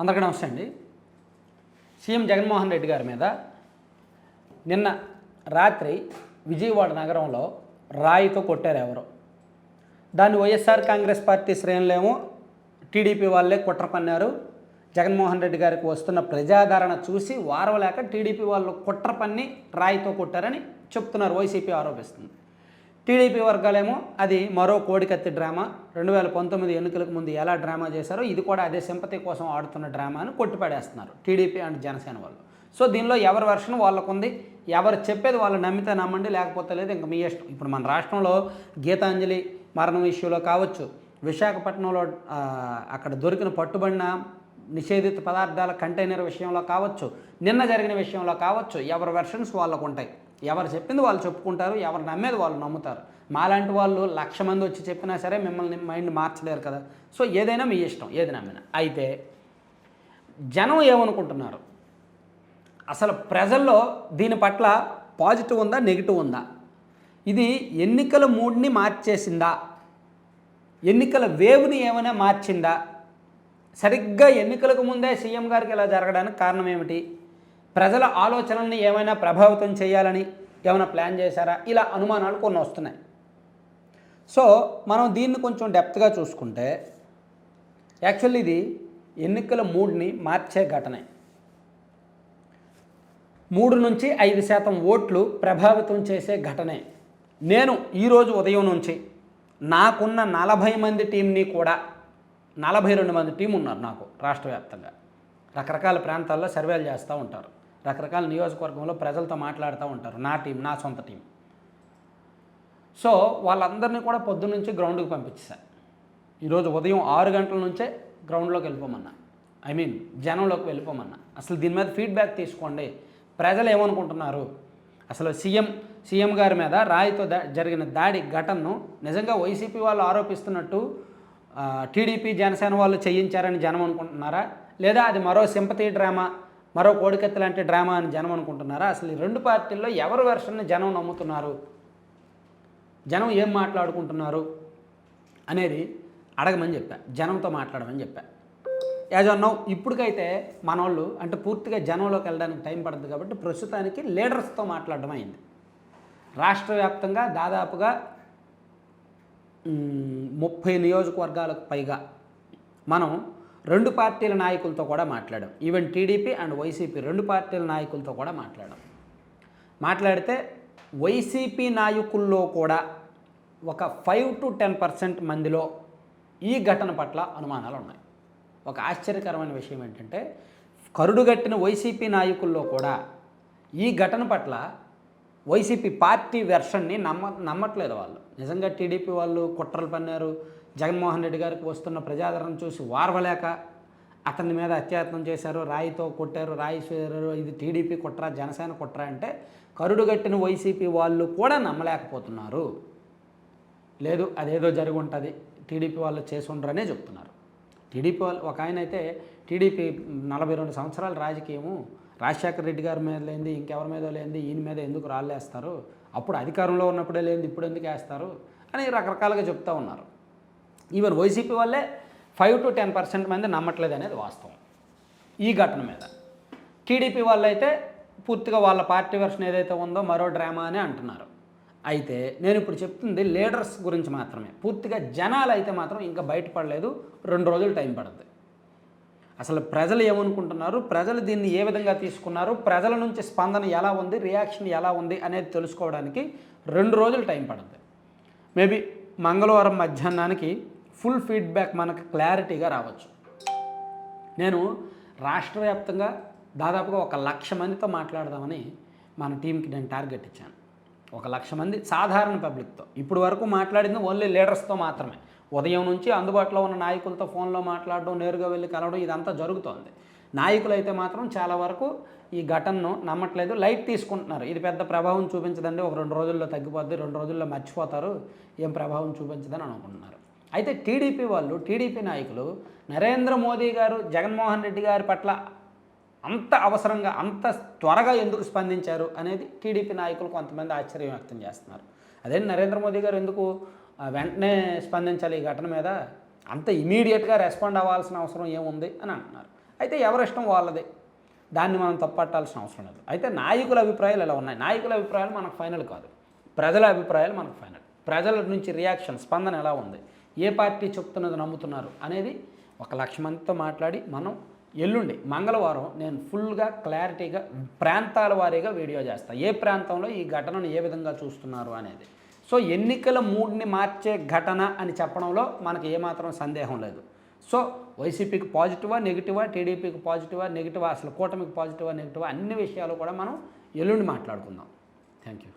అందరికీ నమస్తే అండి. సీఎం జగన్మోహన్ రెడ్డి గారి మీద నిన్న రాత్రి విజయవాడ నగరంలో రాయితో కొట్టారు ఎవరో? దాన్ని వైఎస్ఆర్ కాంగ్రెస్ పార్టీ శ్రేణులేమో టీడీపీ వాళ్ళే కుట్ర పన్నారు జగన్మోహన్ రెడ్డి గారికి వస్తున్న ప్రజాదరణ చూసి వారవలేక టీడీపీ వాళ్ళు కుట్ర పన్ని రాయితో కొట్టారని చెప్తున్నారు వైసీపీ ఆరోపిస్తుంది. టీడీపీ వర్గాలేమో అది మరో కోడికత్తి డ్రామా. రెండు వేల పంతొమ్మిది ఎన్నికలకు ముందు ఎలా డ్రామా చేశారో ఇది కూడా అదే సింపతి కోసం ఆడుతున్న డ్రామా అని కొట్టిపడేస్తున్నారు టీడీపీ అండ్ జనసేన వాళ్ళు. సో దీనిలో ఎవరి వర్షన్ వాళ్ళకు ఉంది ఎవరు చెప్పేది వాళ్ళు నమ్మితే నమ్మండి లేకపోతే లేదు ఇంకా మీ ఇష్టం. ఇప్పుడు మన రాష్ట్రంలో గీతాంజలి మరణం విషయంలో కావచ్చు. విశాఖపట్నంలో అక్కడ దొరికిన పట్టుబడిన నిషేధిత పదార్థాల కంటైనర్ విషయంలో కావచ్చు. నిన్న జరిగిన విషయంలో కావచ్చు. ఎవరి వెర్షన్స్ వాళ్ళకు ఉంటాయి ఎవరు చెప్పింది వాళ్ళు చెప్పుకుంటారు ఎవరు నమ్మేది వాళ్ళు నమ్ముతారు. మాలాంటి వాళ్ళు లక్ష మంది వచ్చి చెప్పినా సరే మిమ్మల్ని మైండ్ మార్చలేరు కదా. సో ఏదైనా మీ ఇష్టం ఏది నమ్మినా. అయితే జనం ఏమనుకుంటున్నారు? అసలు ప్రజల్లో దీని పట్ల పాజిటివ్ ఉందా నెగిటివ్ ఉందా? ఇది ఎన్నికల మూడ్ని మార్చేసిందా? ఎన్నికల వేవ్ని ఏమైనా మార్చిందా? సరిగ్గా ఎన్నికలకు ముందే సీఎం గారికి ఇలా జరగడానికి కారణం ఏమిటి? ప్రజల ఆలోచనల్ని ఏమైనా ప్రభావితం చేయాలని ఏమైనా ప్లాన్ చేశారా? ఇలా అనుమానాలు కొన్ని వస్తున్నాయి. సో మనం దీన్ని కొంచెం డెప్త్గా చూసుకుంటే యాక్చువల్లీ ఇది ఎన్నికల మూడ్ని మార్చే ఘటనే. మూడు నుంచి ఐదు శాతం ఓట్లు ప్రభావితం చేసే ఘటనే. నేను ఈరోజు ఉదయం నుంచి నాకున్న నలభై మంది టీంని కూడా నలభై రెండు మంది టీం ఉన్నారు నాకు రాష్ట్ర వ్యాప్తంగా. రకరకాల ప్రాంతాల్లో సర్వేలు చేస్తూ ఉంటారు. రకరకాల నియోజకవర్గంలో ప్రజలతో మాట్లాడుతూ ఉంటారు. నా టీం నా సొంత టీం. సో వాళ్ళందరినీ కూడా పొద్దున్న నుంచి గ్రౌండ్కి పంపించాను ఈరోజు ఉదయం ఆరు గంటల నుంచే గ్రౌండ్లోకి వెళ్ళిపోమన్నా. ఐ మీన్ జనంలోకి వెళ్ళిపోమన్నా. అసలు దీని మీద ఫీడ్బ్యాక్ తీసుకోండి. ప్రజలు ఏమనుకుంటున్నారు? అసలు సీఎం సీఎం గారి మీద రాయితో దా జరిగిన దాడి ఘటనను నిజంగా వైసీపీ వాళ్ళు ఆరోపిస్తున్నట్టు టీడీపీ జనసేన వాళ్ళు చేయించారని జనం అనుకుంటున్నారా? లేదా అది మరో సింపతి డ్రామా? మరో కోడికత్తి లాంటి డ్రామా అని జనం అనుకుంటున్నారా? అసలు ఈ రెండు పార్టీల్లో ఎవరి వెర్షన్ని జనం నమ్ముతున్నారు? జనం ఏం మాట్లాడుకుంటున్నారు అనేది అడగమని చెప్పా. జనంతో మాట్లాడమని చెప్పా. యాజ్ ఇప్పటికైతే ఇప్పటికైతే మనోళ్ళు అంటే పూర్తిగా జనంలోకి వెళ్ళడానికి టైం పడుతుంది కాబట్టి ప్రస్తుతానికి లీడర్స్తో మాట్లాడడం అయింది. రాష్ట్ర వ్యాప్తంగా దాదాపుగా ముప్పై నియోజకవర్గాలకు పైగా మనం రెండు పార్టీల నాయకులతో కూడా మాట్లాడాం. ఈవెన్ టీడీపీ అండ్ వైసీపీ రెండు పార్టీల నాయకులతో కూడా మాట్లాడాం. మాట్లాడితే వైసీపీ నాయకుల్లో కూడా ఒక ఫైవ్ టు టెన్ పర్సెంట్ మందిలో ఈ ఘటన పట్ల అనుమానాలు ఉన్నాయి. ఒక ఆశ్చర్యకరమైన విషయం ఏంటంటే కరుడుగట్టిన వైసీపీ నాయకుల్లో కూడా ఈ ఘటన పట్ల వైసీపీ పార్టీ వెర్షన్ని నమ్మ నమ్మట్లేదు వాళ్ళు. నిజంగా టీడీపీ వాళ్ళు కుట్రలు పన్నారు. జగన్మోహన్ రెడ్డి గారికి వస్తున్న ప్రజాదరణ చూసి వారవలేక అతని మీద అత్యాయత్నం చేశారు. రాయితో కొట్టారు రాయి చేరారు. ఇది టీడీపీ కుట్ర జనసేన కుట్ర అంటే కరుడుగట్టిన వైసీపీ వాళ్ళు కూడా నమ్మలేకపోతున్నారు. లేదు అదేదో జరిగి ఉంటుంది. టీడీపీ వాళ్ళు చేసి ఉండరనే చెప్తున్నారు. టీడీపీ వాళ్ళు ఒక ఆయన అయితే టీడీపీ నలభై రెండు సంవత్సరాల రాజకీయము. రాజశేఖర రెడ్డి గారి మీద లేనిది ఇంకెవరి మీద లేనిది ఈయన మీద ఎందుకు రాళ్ళేస్తారు? అప్పుడు అధికారంలో ఉన్నప్పుడే లేనిది ఇప్పుడు ఎందుకు వేస్తారు? అని రకరకాలుగా చెప్తూ ఉన్నారు. ఈవెన్ వైసీపీ వల్లే ఫైవ్ టు టెన్ పర్సెంట్ మంది నమ్మట్లేదు అనేది వాస్తవం. ఈ ఘటన మీద. టీడీపీ వాళ్ళైతే పూర్తిగా వాళ్ళ పార్టీ వెర్షన్ ఏదైతే ఉందో మరో డ్రామా అని అంటున్నారు. అయితే నేను ఇప్పుడు చెప్తుంది లీడర్స్ గురించి మాత్రమే. పూర్తిగా జనాలు అయితే మాత్రం ఇంకా బయటపడలేదు. రెండు రోజులు టైం పడుతుంది అసలు ప్రజలు ఏమనుకుంటున్నారు? ప్రజలు దీన్ని ఏ విధంగా తీసుకున్నారు? ప్రజల నుంచి స్పందన ఎలా ఉంది? రియాక్షన్ ఎలా ఉంది? అనేది తెలుసుకోవడానికి రెండు రోజులు టైం పడుతుంది మేబీ మంగళవారం మధ్యాహ్నానికి ఫుల్ ఫీడ్బ్యాక్ మనకు క్లారిటీగా రావచ్చు. నేను రాష్ట్ర వ్యాప్తంగా దాదాపుగా ఒక లక్ష మందితో మాట్లాడదామని మన టీంకి నేను టార్గెట్ ఇచ్చాను. ఒక లక్ష మంది సాధారణ పబ్లిక్తో. ఇప్పుడు వరకు మాట్లాడింది ఓన్లీ లీడర్స్తో మాత్రమే. ఉదయం నుంచి అందుబాటులో ఉన్న నాయకులతో ఫోన్లో మాట్లాడడం నేరుగా వెళ్ళి కలవడం ఇదంతా జరుగుతోంది. నాయకులు అయితే మాత్రం చాలా వరకు ఈ ఘటనను నమ్మట్లేదు లైట్ తీసుకుంటున్నారు. ఇది పెద్ద ప్రభావం చూపించదండి. ఒక రెండు రోజుల్లో తగ్గిపోద్ది రెండు రోజుల్లో మర్చిపోతారు. ఏం ప్రభావం చూపించదని అనుకుంటున్నారు. అయితే టీడీపీ వాళ్ళు టీడీపీ నాయకులు నరేంద్ర మోదీ గారు జగన్మోహన్ రెడ్డి గారి పట్ల అంత అవసరంగా అంత త్వరగా ఎందుకు స్పందించారు అనేది టీడీపీ నాయకులు కొంతమంది ఆశ్చర్యం వ్యక్తం చేస్తున్నారు. అదే నరేంద్ర మోదీ గారు ఎందుకు వెంటనే స్పందించాలి ఈ ఘటన మీద? అంత ఇమీడియట్గా రెస్పాండ్ అవ్వాల్సిన అవసరం ఏముంది అని అంటున్నారు. అయితే ఎవరిష్టం వాళ్ళది. దాన్ని మనం తప్పట్టాల్సిన అవసరం లేదు. అయితే నాయకుల అభిప్రాయాలు ఇలా ఉన్నాయి? నాయకుల అభిప్రాయాలు మనకు ఫైనల్ కాదు. ప్రజల అభిప్రాయాలు మనకు ఫైనల్. ప్రజల నుంచి రియాక్షన్ స్పందన ఎలా ఉంది? ఏ పార్టీ చెప్తున్నది నమ్ముతున్నారు అనేది ఒక లక్ష మందితో మాట్లాడి మనం ఎల్లుండి మంగళవారం నేను ఫుల్గా క్లారిటీగా ప్రాంతాల వారీగా వీడియో చేస్తాను ఏ ప్రాంతంలో ఈ ఘటనను ఏ విధంగా చూస్తున్నారు అనేది. సో ఎన్నికల మూడ్ని మార్చే ఘటన అని చెప్పడంలో మనకి ఏమాత్రం సందేహం లేదు. సో వైసీపీకి పాజిటివా నెగిటివా టీడీపీకి పాజిటివా నెగిటివా అసలు కూటమికి పాజిటివా నెగిటివా అన్ని విషయాలు కూడా మనం ఎల్లుండి మాట్లాడుకుందాం. Thank you